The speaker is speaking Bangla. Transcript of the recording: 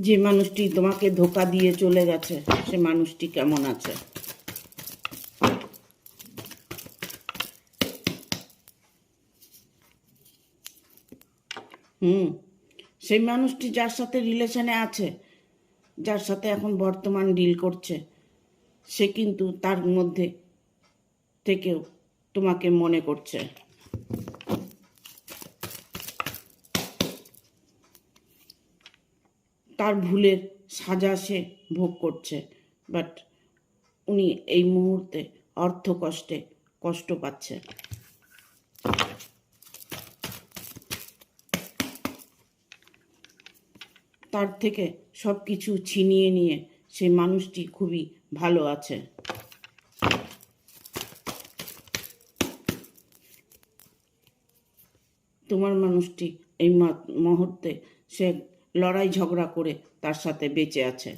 যে মানুষটি তোমাকে ধোকা দিয়ে চলে গেছে, সে মানুষটি কেমন আছে? হুম, সেই মানুষটি যার সাথে রিলেশনে আছে, যার সাথে এখন বর্তমান ডিল করছে, সে কিন্তু তার মধ্যে থেকেও তোমাকে মনে করছে। তার ভুলের সাজা সে ভোগ করছে। বাট উনি এই মুহূর্তে অর্থ কষ্টে কষ্ট পাচ্ছে। তার থেকে সব কিছু ছিনিয়ে নিয়ে সেই মানুষটি খুবই ভালো আছে। তোমার মানুষটি এই মুহূর্তে সে লড়াই ঝগড়া করে তার সাথে বেঁচে আছে।